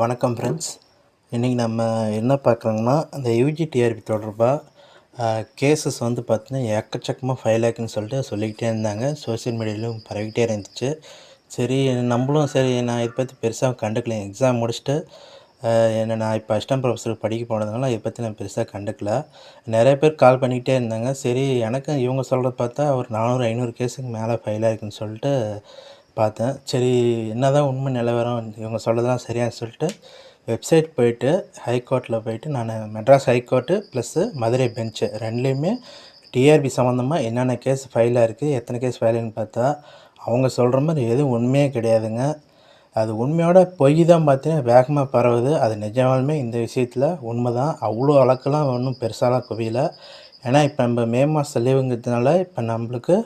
வணக்கம் ஃப்ரெண்ட்ஸ் இன்றைக்கி நம்ம என்ன பார்க்குறோங்கன்னா அந்த யூஜி டிஆர்பி தொடர்பாக கேசஸ் வந்து பார்த்தீங்கன்னா எக்கச்சக்கமாக ஃபைல் ஆக்குன்னு சொல்லிட்டு சொல்லிக்கிட்டே இருந்தாங்க. சோஷியல் மீடியாலையும் பரவிக்கிட்டே இருந்துச்சு. சரி நம்மளும் சரி நான் இதை பற்றி பெருசாக கண்டுக்கல. எக்ஸாம் முடிச்சுட்டு என்ன நான் இப்போ அஸ்டம் ப்ரொஃபஸர் படிக்க போனதுனால இதை பற்றி நான் பெருசாக கண்டுக்கல. நிறைய பேர் கால் பண்ணிக்கிட்டே இருந்தாங்க. சரி எனக்கும் இவங்க சொல்கிறத பார்த்தா ஒரு நானூறு ஐநூறு கேஸுக்கு மேலே ஃபைல் ஆயிருக்குன்னு சொல்லிட்டு பார்த்தேன். சரி என்ன தான் உண்மை நிலவரம் இவங்க சொல்லதெல்லாம் சரியான்னு சொல்லிட்டு வெப்சைட் போயிட்டு ஹைகோர்ட்டில் போயிட்டு நான் Madras high court plus Madurai bench ரெண்டுலேயுமே டிஆர்பி சம்மந்தமாக என்னென்ன கேஸ் ஃபைலாக இருக்குது எத்தனை கேஸ் ஃபைலுன்னு பார்த்தா அவங்க சொல்கிற மாதிரி எதுவும் உண்மையே கிடையாதுங்க. அது உண்மையோட பொய் தான் பார்த்தீங்கன்னா வேகமாக பரவுது. அது நிஜமாலுமே இந்த விஷயத்தில் உண்மை தான் அவ்வளோ அளக்கெல்லாம் ஒன்றும் பெருசாலாம் குவியலை. ஏன்னா இப்போ நம்ம மே மாதம் லீவுங்கிறதுனால இப்போ நம்மளுக்கு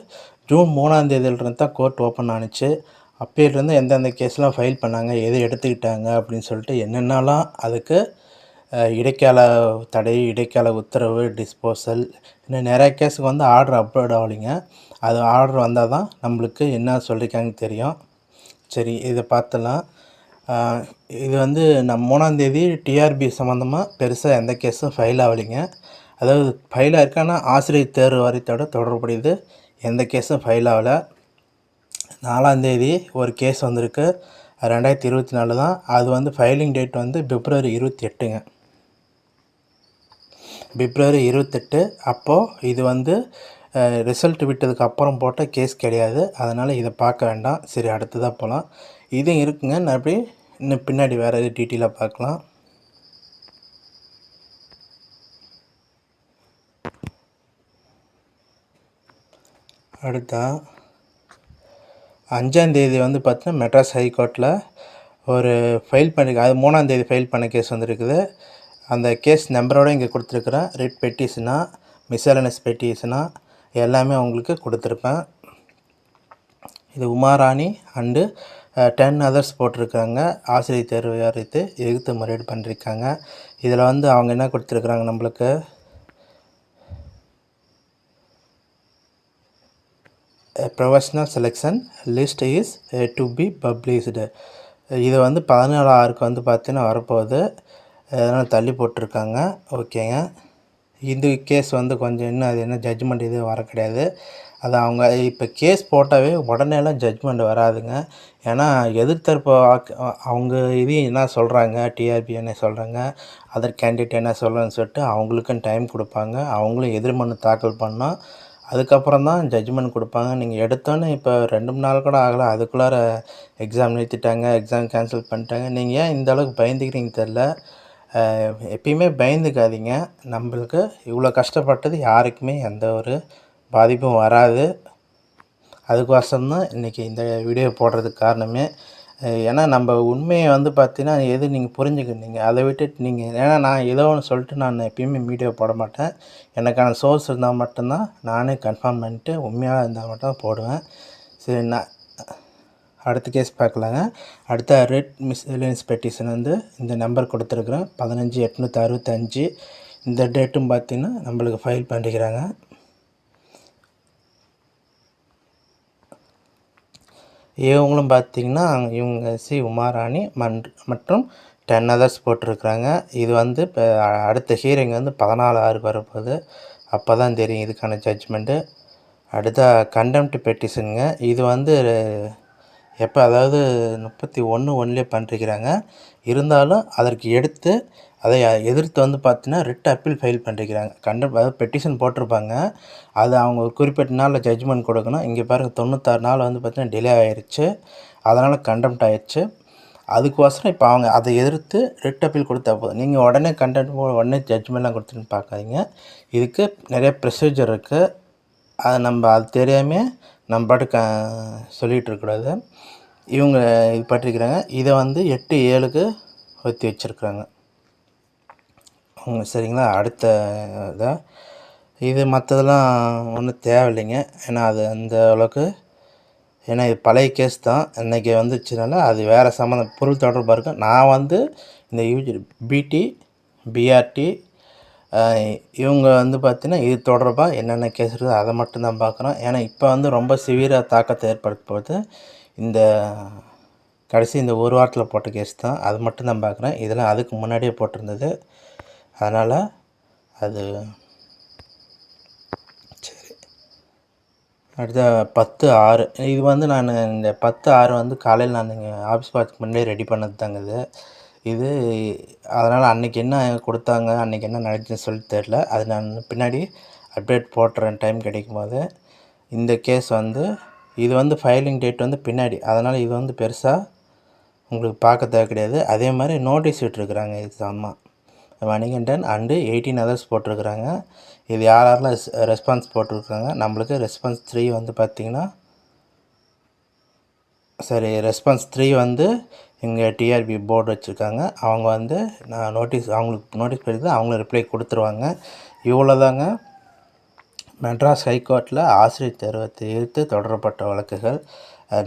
ஜூன் மூணாம் தேதியிலிருந்து தான் கோர்ட் ஓப்பன் ஆணுச்சு அப்போயிலேருந்து எந்தெந்த கேஸ்லாம் ஃபைல் பண்ணாங்க எது எடுத்துக்கிட்டாங்க அப்படின்னு சொல்லிட்டு என்னென்னலாம் அதுக்கு இடைக்கால தடை இடைக்கால உத்தரவு டிஸ்போசல் இன்னும் நிறைய கேஸுக்கு வந்து ஆர்டர் அப்லோட் ஆகலைங்க. அது ஆர்டர் வந்தால் தான் நம்மளுக்கு என்ன சொல்லியிருக்காங்கன்னு தெரியும். சரி இதை பார்த்துலாம் இது வந்து நம் மூணாந்தேதி டிஆர்பி சம்மந்தமாக பெருசாக எந்த கேஸும் ஃபைல் ஆகலைங்க. அதாவது ஃபைலாக இருக்கான்னா ஆசிரியர் தேர்வு வாரியத்தோட தொடர்புடையது. எந்த கேஸும் ஃபைல் ஆகலை. நாலாந்தேதி ஒரு கேஸ் வந்திருக்கு. ரெண்டாயிரத்தி இருபத்தி நாலு தான். அது வந்து ஃபைலிங் டேட் வந்து பிப்ரவரி இருபத்தி எட்டுங்க பிப்ரவரி இருபத்தெட்டு. அப்போது இது வந்து ரிசல்ட் விட்டதுக்கு அப்புறம் போட்ட கேஸ் கிடையாது. அதனால் இதை பார்க்க வேண்டாம். சரி அடுத்ததாக போகலாம் இதுவும் இருக்குங்க. நான் அப்படி இன்னும் பின்னாடி வேறு எது டீட்டெயிலாக பார்க்கலாம். அடுத்தா அஞ்சாந்தேதி வந்து பார்த்தீங்கன்னா மெட்ராஸ் ஹைகோர்ட்டில் ஒரு ஃபைல் பண்ணி அது மூணாந்தேதி ஃபைல் பண்ண கேஸ் வந்துருக்குது. அந்த கேஸ் நம்பரோடு இங்கே கொடுத்துருக்குறேன் ரிட் பெட்டிஸ்னா மிசலனஸ் பெட்டிஸ்னா எல்லாமே அவங்களுக்கு கொடுத்துருப்பேன். இது உமாராணி அண்டு டென் அதர்ஸ் போட்டிருக்காங்க. ஆசிரியர் தேர்வு அறிவித்து எதிர்த்து முறையீடு பண்ணியிருக்காங்க இதில் வந்து அவங்க என்ன கொடுத்துருக்குறாங்க நம்மளுக்கு? Professional selection list is to be published இது வந்து பதினேழு ஆறுக்கு வந்து பார்த்தீங்கன்னா வரப்போகுது. அதனால் தள்ளி போட்டிருக்காங்க. ஓகேங்க இது கேஸ் வந்து கொஞ்சம் இன்னும் அது என்ன ஜட்ஜ்மெண்ட் எதுவும் வர கிடையாது. அது அவங்க இப்போ கேஸ் போட்டாவே உடனேலாம் ஜட்ஜ்மெண்ட் வராதுங்க. ஏன்னா எதிர்த்தரப்பு அவங்க இது என்ன சொல்கிறாங்க டிஆர்பி என்ன சொல்கிறாங்க அதர் கேண்டிடேட் என்ன சொல்கிறேன்னு சொல்லிட்டு அவங்களுக்கும் டைம் கொடுப்பாங்க. அவங்களும் எதிர்மனு தாக்கல் பண்ணால் அதுக்கப்புறம் தான் ஜட்ஜ்மெண்ட் கொடுப்பாங்க. நீங்கள் எடுத்தோன்னே இப்போ ரெண்டு மூணு நாள் கூட ஆகலை. அதுக்குள்ளார எக்ஸாம் நிறுத்திட்டாங்க எக்ஸாம் கேன்சல் பண்ணிட்டாங்க. நீங்கள் ஏன் இந்த அளவுக்கு பயந்துக்கிறீங்க தெரில எப்பயுமே பயந்துக்காதீங்க. நம்மளுக்கு இவ்வளோ கஷ்டப்பட்டது யாருக்குமே எந்த ஒரு பாதிப்பும் வராது. அதுக்கோசரம் தான் இன்றைக்கி இந்த வீடியோ போடுறதுக்கு காரணமே. ஏன்னா நம்ம உண்மையை வந்து பார்த்தீங்கன்னா எது நீங்கள் புரிஞ்சுக்கிட்டீங்க அதை விட்டுட்டு நீங்கள் ஏன்னா நான் ஏதோ ஒன்று சொல்லிட்டு நான் எப்பயுமே வீடியோ போட மாட்டேன். எனக்கான சோர்ஸ் இருந்தால் மட்டும்தான் நானே கன்ஃபார்ம் பண்ணிட்டு உண்மையாக இருந்தால் மட்டும் போடுவேன். சரி நான் அடுத்த கேஸ் பார்க்கலாங்க. அடுத்த ரெட் மிஸ்லியன்ஸ் பெட்டிஷன் வந்து இந்த நம்பர் கொடுத்துருக்குறேன். பதினஞ்சு எட்நூற்றி அறுபத்தஞ்சு. இந்த டேட்டும் பார்த்திங்கன்னா நம்மளுக்கு ஃபைல் பண்ணிக்கிறாங்க. இவங்களும் பார்த்திங்கன்னா இவங்க சி. உமாராணி மன் மற்றும் டென் அதர்ஸ் போட்டிருக்கிறாங்க. இது வந்து இப்போ அடுத்த ஹீரிங் வந்து பதினாலு ஆறுக்கு வரப்போகுது. அப்போ தான் தெரியும் இதுக்கான ஜட்ஜ்மெண்ட்டு அடுத்த கண்டெம்ட் பெட்டிஷனுங்க இது வந்து எப்போ அதாவது முப்பத்தி ஒன்று ஒன்லேயே பண்ணிருக்கிறாங்க இருந்தாலும் அதற்கு எடுத்து அதை எதிர்த்து வந்து பார்த்தீங்கன்னா ரிட் அப்பீல் ஃபைல் பண்ணிருக்கிறாங்க கண்ட அதாவது பெட்டிஷன் போட்டிருப்பாங்க. அது அவங்க ஒரு குறிப்பிட்ட நாளில் ஜட்ஜ்மெண்ட் கொடுக்கணும். இங்கே பாருங்கள் தொண்ணூத்தாறு நாள் வந்து பார்த்தீங்கன்னா டிலே ஆயிடுச்சு அதனால் கண்டெம்ட் ஆயிடுச்சு அதுக்கோசரம் இப்போ அவங்க அதை எதிர்த்து ரிட் அப்பீல் கொடுத்தா போதும். நீங்கள் உடனே கண்டென்ட் உடனே ஜட்ஜ்மெண்ட்லாம் கொடுத்துன்னு பார்க்காதீங்க. இதுக்கு நிறைய ப்ரொசீஜர் இருக்குது அது நம்ம அது தெரியாமல் நம்ம க சொல்லிகிட்டு இருக்கக்கூடாது இவங்க இது பட்டிருக்கிறாங்க. இதை வந்து எட்டு ஏழுக்கு ஒத்தி வச்சுருக்குறாங்க. சரிங்களா? அடுத்த இதாக இது மற்றதெல்லாம் ஒன்றும் தேவையில்லைங்க. ஏன்னா அது அந்த அளவுக்கு ஏன்னா இது பழைய கேஸ் தான். இன்றைக்கி வந்துச்சுனால அது வேறு சம்மந்தம் பொருள் தொடர்பாக இருக்கும் நான் வந்து இந்த யூஜி பிடி பிஆர்டி இவங்க வந்து பார்த்திங்கன்னா இது தொடர்பாக என்னென்ன கேஸ் இருக்குது அதை மட்டும்தான் பார்க்குறோம் ஏன்னா இப்போ வந்து ரொம்ப சிவியராக தாக்கத்தை ஏற்படுத்த போது இந்த கடைசி இந்த ஒரு வாரத்தில் போட்ட கேஸ் தான். அது மட்டும் தான் பார்க்குறேன் இதெல்லாம் அதுக்கு முன்னாடியே போட்டிருந்தது. அதனால் அது சரி. அடுத்த பத்து ஆறு இது வந்து நான் இந்த பத்து ஆறு வந்து காலையில் நான் இங்கே ஆஃபீஸ் பார்த்துக்கு முன்னாடியே ரெடி பண்ணது தாங்க இது. இது அதனால் அன்றைக்கி என்ன கொடுத்தாங்க அன்றைக்கி என்ன நடந்துச்சுன்னு சொல்லி தெரில அது நான் பின்னாடி அப்டேட் போட்டுறேன் டைம் கிடைக்கும் போது இந்த கேஸ் வந்து இது வந்து ஃபைலிங் டேட் வந்து பின்னாடி. அதனால் இது வந்து பெருசாக உங்களுக்கு பார்க்க தேவை கிடையாது அதே மாதிரி நோட்டீஸ் விட்டுருக்குறாங்க இது ஆமாம் மணிகண்டன் அண்டு எயிட்டீன் அதர்ஸ் போட்டிருக்கிறாங்க. இது யார் யாரெலாம் ரெஸ்பான்ஸ் போட்டிருக்காங்க? நம்மளுக்கு ரெஸ்பான்ஸ் த்ரீ வந்து பார்த்திங்கன்னா சரி ரெஸ்பான்ஸ் த்ரீ வந்து இங்கே டிஆர்பி போர்டு வச்சுருக்காங்க. அவங்க வந்து நான் நோட்டீஸ் அவங்களுக்கு நோட்டீஸ் பண்ணிட்டு அவங்களும் ரிப்ளை கொடுத்துருவாங்க. இவ்வளோ தாங்க மெட்ராஸ் ஹைகோர்ட்டில் ஆசிரியர் தேர்வத்தை எதிர்த்து தொடரப்பட்ட வழக்குகள்.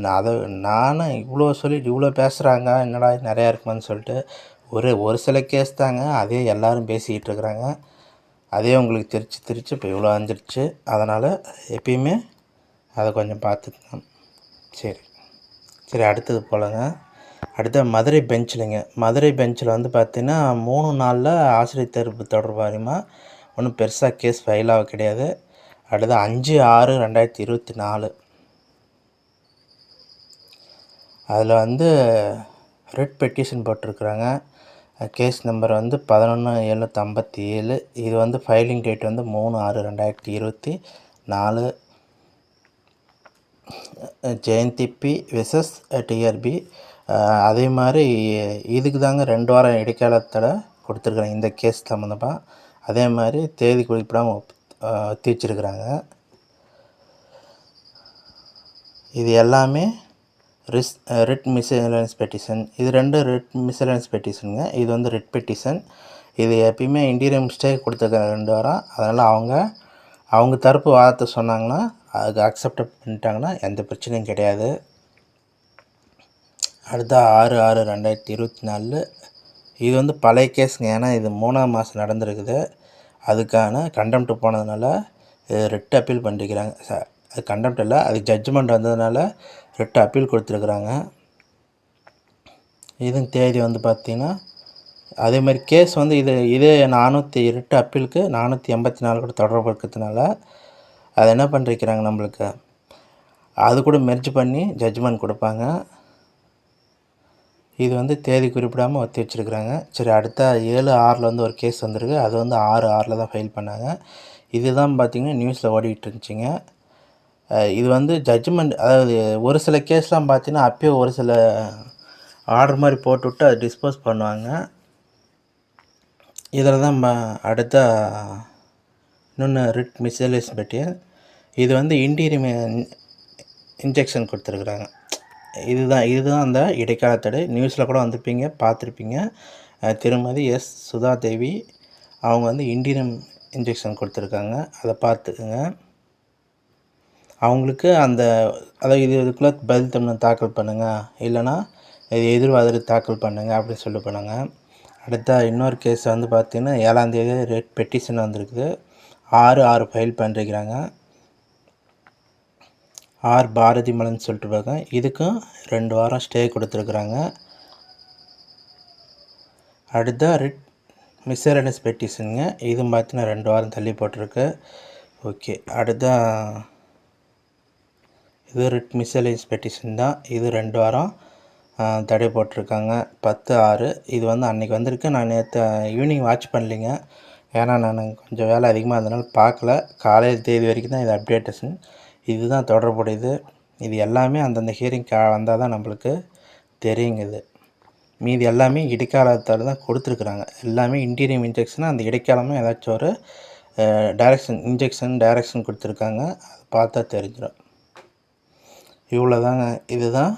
நான் அதை நானும் இவ்வளோ சொல்லிட்டு இவ்வளோ பேசுகிறாங்க என்னடா நிறையா இருக்குமான்னு சொல்லிட்டு ஒரு ஒரு சில கேஸ் தாங்க. அதே எல்லோரும் பேசிக்கிட்டு இருக்கிறாங்க. அதே உங்களுக்கு தெரிச்சு தெரிச்சு இப்போ இவ்வளோ வந்துடுச்சு அதனால் எப்பயுமே அதை கொஞ்சம் பார்த்துக்கங்க சரி. சரி அடுத்தது போலங்க. அடுத்த மதுரை பெஞ்சிலுங்க. மதுரை பெஞ்சில் வந்து பார்த்திங்கன்னா மூணு நாளில் ஆசிரியர் தேர்வு தொடர்பாரியமாக ஒன்றும் பெருசாக கேஸ் ஃபைல் ஆக கிடையாது. அடுத்து அஞ்சு ஆறு ரெண்டாயிரத்தி இருபத்தி நாலு. அதில் வந்து ரெட் பெட்டிஷன் போட்டிருக்குறாங்க. கேஸ் நம்பர் வந்து பதினொன்று எழுநூற்றி ஐம்பத்தி ஏழு இது வந்து ஃபைலிங் டேட் வந்து மூணு ஆறு ரெண்டாயிரத்தி இருபத்தி நாலு. Jayanthi P versus TRB. அதே மாதிரி இதுக்கு தாங்க ரெண்டு வாரம் இடைக்காலத்தில் கொடுத்துருக்குறாங்க இந்த கேஸ் சம்மந்தமாக அதே மாதிரி தேதி குறிப்பிடாமல் வச்சுருக்குறாங்க இது எல்லாமே ரிஸ் ரிட் மிஸ்அலன்ஸ் பெட்டிஷன். இது ரெண்டு ரிட் மிஸ்அலன்ஸ் பெட்டிஷனுங்க. இது வந்து ரிட் பெட்டிஷன். இது எப்பயுமே இன்டீரியர் மிஸ்டேக் கொடுத்துருக்காங்க ரெண்டு வாரம். அதனால் அவங்க அவங்க தரப்பு வாதத்தை சொன்னாங்கன்னா அதுக்கு அக்செப்ட் பண்ணிட்டாங்கன்னா எந்த பிரச்சனையும் கிடையாது. அடுத்த ஆறு ஆறு ரெண்டாயிரத்தி இருபத்தி நாலு. இது வந்து பழைய கேஸுங்க. ஏன்னா இது மூணாம் மாதம் நடந்திருக்குது. அதுக்கான கண்டெம்ட்டு போனதுனால ரெட் அப்பீல் பண்ணிருக்கிறாங்க. அது கண்டெம்ட் இல்லை. அது ஜட்ஜ்மெண்ட் வந்ததுனால ரெட்டு அப்பீல் கொடுத்துருக்குறாங்க. இதுவும் தேதி வந்து பார்த்திங்கன்னா அதே மாதிரி கேஸ் வந்து இது இதே நானூற்றி ரெட்டு அப்பீலுக்கு நானூற்றி எண்பத்தி நாலு கூட தொடர்பு இருக்கிறதுனால அதை என்ன பண்ணிருக்கிறாங்க நம்மளுக்கு? அது கூட மெர்ஜ் பண்ணி ஜட்ஜ்மெண்ட் கொடுப்பாங்க. இது வந்து தேதி குறிப்பிடாமல் ஒத்தி வச்சுருக்குறாங்க. சரி அடுத்த ஏழு ஆறில் வந்து ஒரு கேஸ் வந்திருக்கு. அது வந்து ஆறு ஆறில் தான் ஃபைல் பண்ணாங்க. இதுதான் பார்த்திங்கன்னா நியூஸில் ஓடிக்கிட்டு இருந்துச்சிங்க. இது வந்து ஜட்ஜ்மெண்ட் அதாவது ஒரு சில கேஸ்லாம் பார்த்தீங்கன்னா அப்பயே ஒரு சில ஆர்டர் மாதிரி போட்டுவிட்டு அதை டிஸ்போஸ் பண்ணுவாங்க. இதில் தான் அடுத்த இன்னொன்று ரிட் மிஸ்லேஸ் பெட்டியல் இது வந்து இன்டீரியம் இன்ஜெக்ஷன் கொடுத்துருக்குறாங்க. இதுதான் இதுதான் அந்த இடைக்கால தடை நியூஸில் கூட வந்திருப்பீங்க பார்த்துருப்பீங்க. திருமதி எஸ் சுதா தேவி அவங்க வந்து இன்டீரியம் இன்ஜெக்ஷன் கொடுத்துருக்காங்க. அதை பார்த்துக்குங்க. அவங்களுக்கு அந்த அதாவது இது இதுக்குள்ளே பதில் தமிழ் தாக்கல் பண்ணுங்கள் இல்லைனா இது எதிர்வாதிரி தாக்கல் பண்ணுங்கள் அப்படின்னு சொல்லி போனாங்க. அடுத்த இன்னொரு கேஸ் வந்து பார்த்திங்கன்னா ஏழாந்தேதி ரெட் பெட்டிஷன் வந்திருக்குது. ஆறு ஆறு ஃபைல் பண்ணிருக்கிறாங்க. ஆர் பாரதி மலன் சொல்லிட்டு பார்க்க இதுக்கும் ரெண்டு வாரம் ஸ்டே கொடுத்துருக்குறாங்க. அடுத்த ரிட் மிஸ்ஸரனஸ் பெட்டிஷனுங்க இதுவும் பார்த்தீங்கன்னா ரெண்டு வாரம் தள்ளி போட்டிருக்கு. ஓகே அடுத்த இது ரிட் மிஸ்ஸலைஸ் பெட்டிஷன் தான். இது ரெண்டு வாரம் தடை போட்டிருக்காங்க. பத்து ஆறு. இது வந்து அன்றைக்கி வந்திருக்கு. நான் நேற்று ஈவினிங் வாட்ச் பண்ணலிங்க. ஏன்னா நான் கொஞ்சம் வேலை அதிகமாக இருந்தனால பார்க்கல. காலையில் தேதி வரைக்கும் தான் இது அப்டேட்டேஷன் இதுதான் தொடர்புடையது. இது எல்லாமே அந்தந்த ஹியரிங் கா வந்தால் தான் நம்மளுக்கு தெரியுங்குது மீதி எல்லாமே இடைக்காலத்தால் தான் கொடுத்துருக்குறாங்க. எல்லாமே இன்டீரியம் இன்ஜெக்ஷனாக அந்த இடைக்காலமே ஏதாச்சும் ஒரு டைரக்ஷன் இன்ஜெக்ஷன் டைரக்ஷன் கொடுத்துருக்காங்க. அது பார்த்தா தெரிஞ்சிடும் இவ்வளோ தாங்க இதுதான்